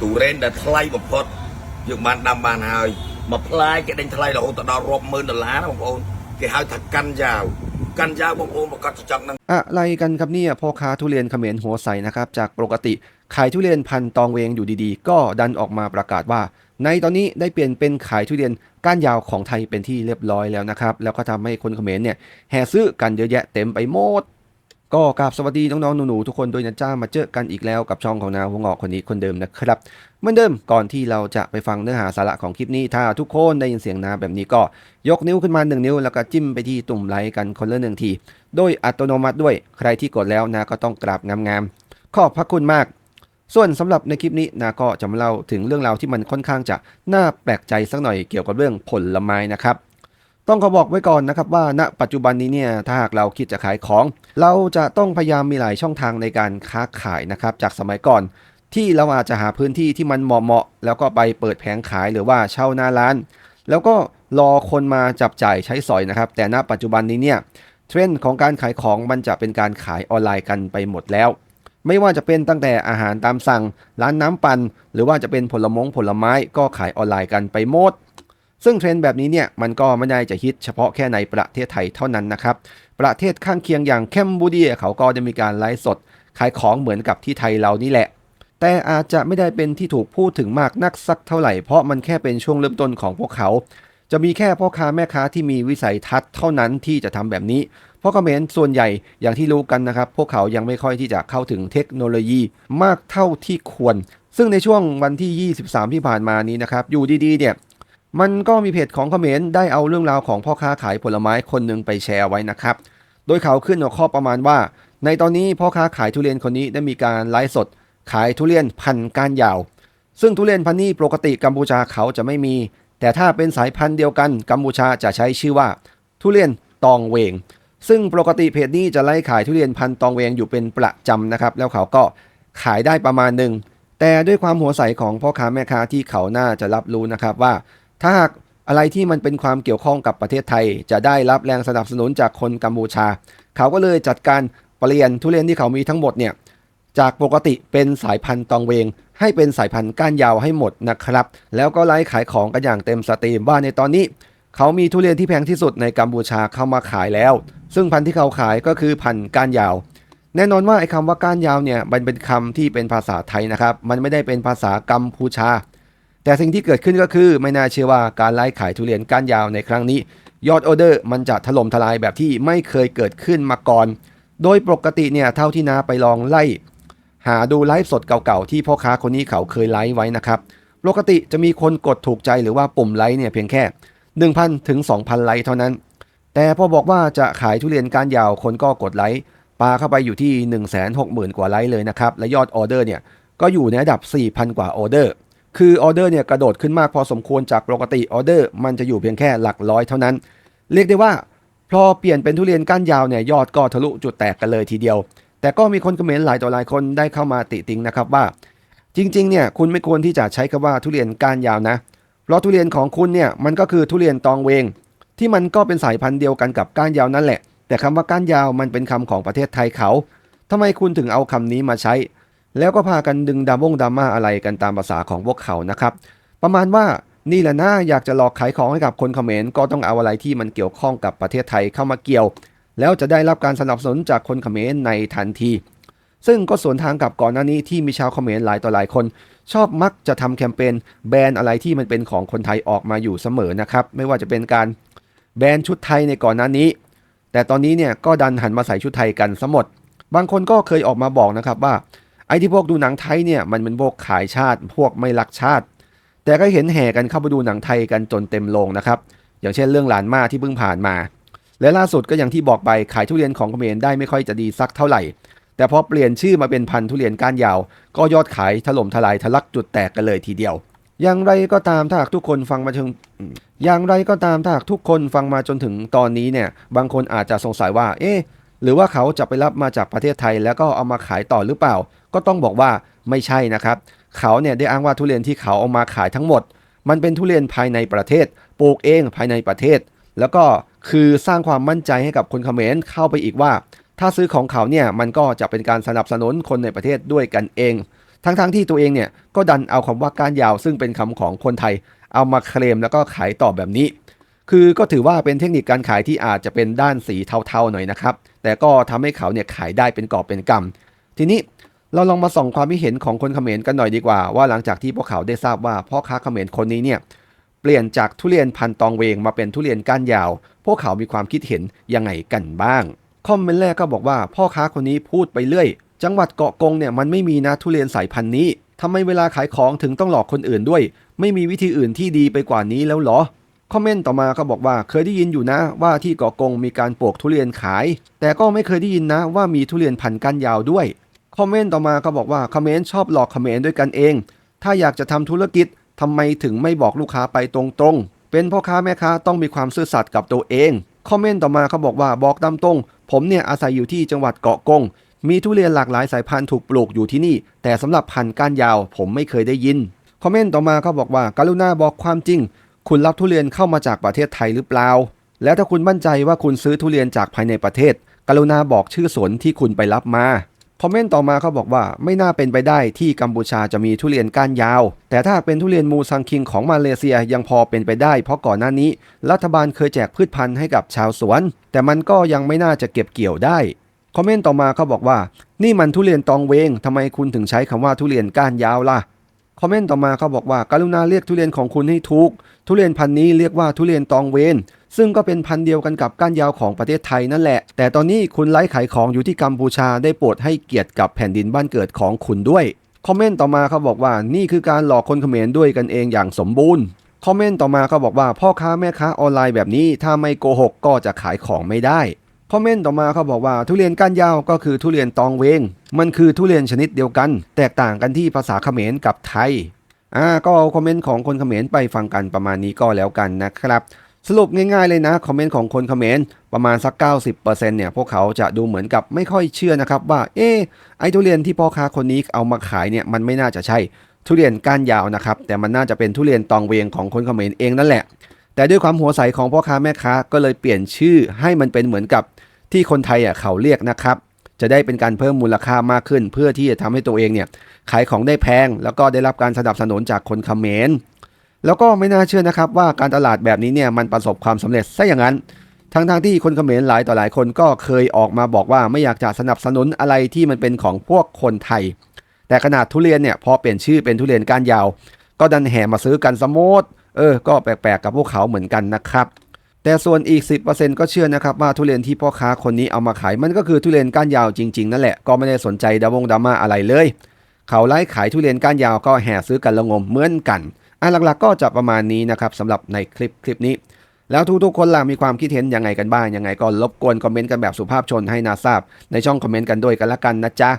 ទូរ៉េនដែលថ្លៃបំផុតយើងបានដាំបានហើយមួយផ្លែគេដេញថ្លៃរហូតដល់រាប់ម៉ឺនដុល្លារណាបងប្អូនគេហៅថាកាន់យ៉ាវកាន់យ៉ាវបងប្អូនប្រកាសចង់នឹង อะไรกันครับเนี่ยพ่อค้าทุเรียนเขมรหัวใสนะครับ จากปกติขายทุเรียนพันธุ์ตองเวงอยู่ดีๆ ก็ดันออกมาประกาศว่า ในตอนนี้ได้เปลี่ยนเป็นขายทุเรียนก้านยาวของไทยเป็นที่เรียบร้อยแล้วนะครับ แล้วก็ทำให้คนเขมรเนี่ยแห่ซื้อกันเยอะแยะเต็มไปหมด ก็กราบสวัสดีน้องๆหนูๆทุกคนด้วยนะจ้ามาเจอกันอีกแล้วกับช่องของนาวหัวงอกคนนี้คนเดิมนะครับเหมือนเดิมก่อนที่เราจะไปฟังเนื้อหาสาระของคลิปนี้ถ้าทุกคนได้ยินเสียงนาแบบนี้ก็ยกนิ้วขึ้นมาหนึ่งนิ้ว แล้วก็จิ้มไปที่ตุ่มไลค์กันคนละหนึ่งที โดยอัตโนมัติด้วยใครที่กดแล้วนะก็ต้องกราบงามๆขอบพระคุณมาก ส่วนสำหรับในคลิปนี้นาก็จะมาเล่าถึงเรื่องราวที่มันค่อนข้างจะน่าแปลกใจสักหน่อยเกี่ยวกับเรื่องผลไม้นะครับ ต้องขอบอกไว้ก่อนนะครับว่าณปัจจุบันนี้เนี่ยถ้าหากเราคิดจะขายของ เราจะต้องพยายามมีหลายช่องทางในการค้าขายนะครับจากสมัยก่อน ที่เราอาจจะหาพื้นที่ที่มันเหมาะๆแล้วก็ไปเปิดแผงขายหรือว่าเช่าหน้าร้าน แล้วก็รอคนมาจับจ่ายใช้สอยนะครับ แต่ณปัจจุบันนี้เนี่ยเทรนด์ของการขายของมันจะเป็นการขายออนไลน์กันไปหมดแล้ว ไม่ว่าจะเป็นตั้งแต่อาหารตามสั่ง ร้านน้ำปั่นหรือว่าจะเป็นผลมงผลไม้ก็ขายออนไลน์กันไปหมด ซึ่งเทรนด์แบบนี้เนี่ยมันก็ไม่ได้จะฮิตเฉพาะแค่ในประเทศไทยเท่านั้นนะครับ ประเทศข้างเคียงอย่างแคมบูเดียเขาก็จะมีการไลฟ์สด ขายของเหมือนกับที่ไทยเรานี่แหละ แต่อาจจะไม่ได้เป็นที่ถูกพูดถึงมากนักสักเท่าไหร่เพราะมันแค่เป็นช่วงเริ่มต้นของพวกเขา จะมีแค่พ่อค้าแม่ค้าที่มีวิสัยทัศน์เท่านั้นที่จะทำแบบนี้ เพราะเขมรส่วนใหญ่อย่างที่รู้กันนะครับ พวกเขายังไม่ค่อยที่จะเข้าถึงเทคโนโลยีมากเท่าที่ควร ซึ่งในช่วงวันที่ 23 ที่ผ่านมานี้นะครับอยู่ดีๆเนี่ย มันก็มีเพจของเขมรได้เอาเรื่องราวของพ่อค้าขายผลไม้คนหนึ่งไปแชร์ไว้นะครับ โดยเขาขึ้นหัวข้อประมาณว่า ในตอนนี้พ่อค้าขายทุเรียนคนนี้ได้มีการไลฟ์สด ขายทุเรียนพันธุ์ก้านยาว ซึ่งทุเรียนพันธุ์นี้ปกติกัมพูชาเขาจะไม่มี แต่ถ้าเป็นสายพันธุ์เดียวกันกัมพูชาจะใช้ชื่อว่า ทุเรียนตองเวง ซึ่งปกติเพจนี้จะไล่ขายทุเรียนพันธุ์ตองเวงอยู่เป็นประจำนะครับ แล้วเขาก็ขายได้ประมาณหนึ่งแต่ด้วยความหัวใสของพ่อค้าแม่ค้าที่เขาน่าจะรับรู้นะครับว่า ถ้าหากอะไรที่มันเป็นความเกี่ยวข้องกับประเทศไทย จะได้รับแรงสนับสนุนจากคนกัมพูชา เขาก็เลยจัดการเปลี่ยนทุเรียนที่เขามีทั้งหมดเนี่ยจากปกติเป็นสายพันธุ์ตองเวง ให้เป็นสายพันธุ์ก้านยาวให้หมดนะครับ แล้วก็ไลฟ์ขายของกันอย่างเต็มสตรีมว่าในตอนนี้ เขามีทุเรียนที่แพงที่สุดในกัมพูชาเข้ามาขายแล้ว ซึ่งพันธุ์ที่เขาขายก็คือพันธุ์ก้านยาว แน่นอนว่าไอ้คำว่าก้านยาวเนี่ยมันเป็นคำที่เป็นภาษาไทยนะครับ มันไม่ได้เป็นภาษากัมพูชา แต่สิ่งที่เกิดขึ้นก็คือไม่น่าเชื่อว่าการไล่ขายทุเรียนก้านยาวในครั้งนี้ ยอดออเดอร์มันจะถล่มทลายแบบที่ไม่เคยเกิดขึ้นมาก่อน โดยปกติเนี่ยเท่าที่นาไปลองไล่ หาดูไลฟ์สดเก่าๆที่พ่อค้าคนนี้เขาเคยไลฟ์ไว้นะครับปกติจะมีคนกดถูกใจหรือว่าปุ่มไลค์เนี่ยเพียงแค่ 1,000 ถึง 2,000 ไลค์เท่านั้น แต่พอบอกว่าจะขายทุเรียนก้านยาวคนก็กดไลค์ปาเข้าไปอยู่ที่ 160,000 กว่าไลค์เลยนะครับ และยอดออเดอร์เนี่ยก็อยู่ในระดับ 4,000 กว่าออเดอร์ คือออเดอร์เนี่ยกระโดดขึ้นมากพอสมควรจากปกติออเดอร์มันจะอยู่เพียงแค่หลักร้อยเท่านั้น เรียกได้ว่าพอเปลี่ยนเป็นทุเรียนก้านยาวเนี่ยยอดก็ทะลุจุดแตกกันเลยทีเดียว แต่ก็มีคนคอมเมนต์หลายต่อหลายคนได้เข้ามาติติงนะครับว่า จริงๆเนี่ยคุณไม่ควรที่จะใช้คำว่าทุเรียนก้านยาวนะ เพราะทุเรียนของคุณเนี่ยมันก็คือทุเรียนตองเวง ที่มันก็เป็นสายพันธุ์เดียวกันกับก้านยาวนั่นแหละ แต่คำว่าก้านยาวมันเป็นคำของประเทศไทยเขาทำไมคุณถึงเอาคำนี้มาใช้ แล้วก็พากันดึงดามงดราม่าอะไรกันตามภาษาของพวกเขานะครับ ประมาณว่านี่แหละนะอยากจะหลอกขายของให้กับคนเขมรก็ต้องเอาอะไรที่มันเกี่ยวข้องกับประเทศไทยเข้ามาเกี่ยว แล้วจะได้รับการสนับสนุนจากคนเขมรในทันที ซึ่งก็สวนทางกับก่อนหน้านี้ที่มีชาวเขมรหลายต่อหลายคน ชอบมักจะทำแคมเปญแบรนด์อะไรที่มันเป็นของคนไทยออกมาอยู่เสมอนะครับ ไม่ว่าจะเป็นการแบรนด์ชุดไทยในก่อนหน้านี้ แต่ตอนนี้เนี่ยก็ดันหันมาใส่ชุดไทยกันซะหมดบางคนก็เคยออกมาบอกนะครับว่า ไอ้ที่พวกดูหนังไทยเนี่ยมันเป็นพวกขายชาติ พวกไม่รักชาติ แต่ก็เห็นแห่กันเข้าไปดูหนังไทยกันจนเต็มโรงนะครับ อย่างเช่นเรื่องหลานมาที่เพิ่งผ่านมา และล่าสุดก็อย่างที่บอกไปขายทุเรียนของเขมรได้ไม่ค่อยจะดีสักเท่าไหร่ แต่พอเปลี่ยนชื่อมาเป็นพันทุเรียนก้านยาว ก็ยอดขายถล่มทลายทะลักจุดแตกกันเลยทีเดียว อย่างไรก็ตามถ้าหากทุกคนฟังมาถึงอืมอย่างไรก็ตามถ้าหากทุกคนฟังมาจนถึงตอนนี้เนี่ยบางคนอาจจะสงสัยว่า เอ๊ะ หรือว่าเขาจะไปรับมาจากประเทศไทย แล้วก็เอามาขายต่อหรือเปล่า ก็ต้องบอกว่าไม่ใช่นะครับ เขาเนี่ยได้อ้างว่าทุเรียนที่เขาเอามาขายทั้งหมด มันเป็นทุเรียนภายในประเทศ ปลูกเองภายในประเทศ แล้วก็คือสร้างความมั่นใจให้กับคนเขมรเข้าไปอีกว่า ถ้าซื้อของเขาเนี่ยมันก็จะเป็นการสนับสนุนคนในประเทศด้วยกันเอง ทั้งๆที่ตัวเองเนี่ยก็ดันเอาคำว่าก้านยาวซึ่งเป็นคำของคนไทย เอามาเคลมแล้วก็ขายต่อแบบนี้ คือก็ถือว่าเป็นเทคนิคการขายที่อาจจะเป็นด้านสีเทาๆหน่อยนะครับ แต่ก็ทำให้เขาเนี่ยขายได้เป็นกอบเป็นกำทีนี้เราลองมาส่องความคิดเห็นของคนเขมรกันหน่อยดีกว่า ว่าหลังจากที่พวกเขาได้ทราบว่าพ่อค้าเขมรคนนี้เนี่ยเปลี่ยนจากทุเรียนพันตองเวงมาเป็นทุเรียนก้านยาว พวกเขามีความคิดเห็นยังไงกันบ้างคอมเมนต์แรกก็บอกว่าพ่อค้าคนนี้พูดไปเรื่อย จังหวัดเกาะกงเนี่ยมันไม่มีนะทุเรียนสายพันธุ์นี้ทำไมเวลาขายของถึงต้องหลอกคนอื่นด้วย ไม่มีวิธีอื่นที่ดีไปกว่านี้แล้วหรอ คอมเมนต์ต่อมาก็บอกว่าเคยได้ยินอยู่นะว่าที่เกาะกงมีการปลูกทุเรียนขาย แต่ก็ไม่เคยได้ยินนะว่ามีทุเรียนพันธุ์ก้านยาวด้วยคอมเมนต์ต่อมาก็บอกว่าคอมเมนต์ชอบหลอกคอมเมนต์ด้วยกันเอง ถ้าอยากจะทำธุรกิจทำไมถึงไม่บอกลูกค้าไปตรงๆ เป็นพ่อค้าแม่ค้าต้องมีความซื่อสัตย์กับตัวเองคอมเมนต์ต่อมาเขาบอกว่าบอกตามตรง ผมเนี่ยอาศัยอยู่ที่จังหวัดเกาะกง มีทุเรียนหลากหลายสายพันธุ์ถูกปลูกอยู่ที่นี่ แต่สำหรับพันธุ์ก้านยาวผมไม่เคยได้ยินคอมเมนต์ต่อมาเขาบอกว่าการุณาบอกความจริง คุณรับทุเรียนเข้ามาจากประเทศไทยหรือเปล่า แล้วถ้าคุณมั่นใจว่าคุณซื้อทุเรียนจากภายในประเทศ กรุณาบอกชื่อสวนที่คุณไปรับมา คอมเมนต์ต่อมาเขาบอกว่าไม่น่าเป็นไปได้ที่กัมพูชาจะมีทุเรียนก้านยาว แต่ถ้าเป็นทุเรียนมูซังคิงของมาเลเซียยังพอเป็นไปได้ เพราะก่อนหน้านี้ รัฐบาลเคยแจกพืชพันธุ์ให้กับชาวสวน แต่มันก็ยังไม่น่าจะเก็บเกี่ยวได้คอมเมนต์ต่อมาเขาบอกว่า นี่มันทุเรียนตองเวงทำไมคุณถึงใช้คำว่าทุเรียนก้านยาวล่ะ คอมเมนต์ต่อมาเขาบอกว่าการุณาเรียกทุเรียนของคุณให้ถูก ทุเรียนพันธุ์นี้เรียกว่าทุเรียนตองเวนซึ่งก็เป็นพันธุ์เดียวกันกับก้านยาวของประเทศไทยนั่นแหละ แต่ตอนนี้คุณไลฟ์ขายของอยู่ที่กัมพูชาได้โปรดให้เกียรติกับแผ่นดินบ้านเกิดของคุณด้วย คอมเมนต์ต่อมาเขาบอกว่านี่คือการหลอกคนเขมรด้วยกันเองอย่างสมบูรณ์ คอมเมนต์ต่อมาเขาบอกว่าพ่อค้าแม่ค้าออนไลน์แบบนี้ถ้าไม่โกหกก็จะขายของไม่ได้ คอมเมนต์ต่อมาเขาบอกว่าทุเรียนก้านยาวก็คือทุเรียนตองเวง มันคือทุเรียนชนิดเดียวกัน แตกต่างกันที่ภาษาเขมรกับไทยอ่าก็เอาคอมเมนต์ของคนเขมรไปฟังกันประมาณนี้ก็แล้วกันนะครับสรุปง่ายๆเลยนะคอมเมนต์ของคนเขมรประมาณสัก 90%เนี่ยพวกเขาจะดูเหมือนกับไม่ค่อยเชื่อนะครับว่าเอ๊ไอทุเรียนที่พ่อค้าคนนี้เอามาขายเนี่ยมันไม่น่าจะใช่ทุเรียนก้านยาวนะครับแต่มันน่าจะเป็นทุเรียนตองเวงของคนเขมรเองนั่นแหละ แต่ด้วยความหัวใสของพ่อค้าแม่ค้าก็เลยเปลี่ยนชื่อให้มันเป็นเหมือนกับที่คนไทยอะเขาเรียกนะครับ จะได้เป็นการเพิ่มมูลค่ามากขึ้น เพื่อที่จะทำให้ตัวเองเนี่ยขายของได้แพง แล้วก็ได้รับการสนับสนุนจากคนเขมรแล้วก็ไม่น่าเชื่อนะครับว่าการตลาดแบบนี้เนี่ยมันประสบความสำเร็จซะอย่างนั้นทั้งทางๆที่คนเขมรหลายต่อหลายคนก็เคยออกมาบอกว่าไม่อยากจะสนับสนุนอะไรที่มันเป็นของพวกคนไทย แต่ขนาดทุเรียนเนี่ยพอเปลี่ยนชื่อเป็นทุเรียนก้านยาว ก็ดันแห่มาซื้อกันสมด เออ ก็แปลกๆกับพวกเขาเหมือนกันนะครับ แต่ส่วนอีก 10%ก็เชื่อนะครับว่าทุเรียนที่พ่อค้าคนนี้เอามาขายมันก็คือทุเรียนก้านยาวจริงๆนั่นแหละก็ไม่ได้สนใจดาวงดราม่าอะไรเลย เขาไล่ขายทุเรียนก้านยาวก็แห่ซื้อกันละงมเหมือนกันอะหลักๆ ก็จะประมาณนี้นะครับสำหรับในคลิปคลิปนี้ แล้วทุกๆคนล่ะมีความคิดเห็นยังไงกันบ้างยังไงก็รบกวนคอมเมนต์กันแบบสุภาพชนให้นาทราบ ในช่องคอมเมนต์กันด้วยกันละกันนะจ๊ะ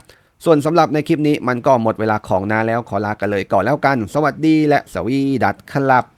ส่วนสำหรับในคลิปนี้มันก็หมดเวลาของนาแล้วขอลากันเลยก่อนแล้วกัน สวัสดีและสวีดัสครับ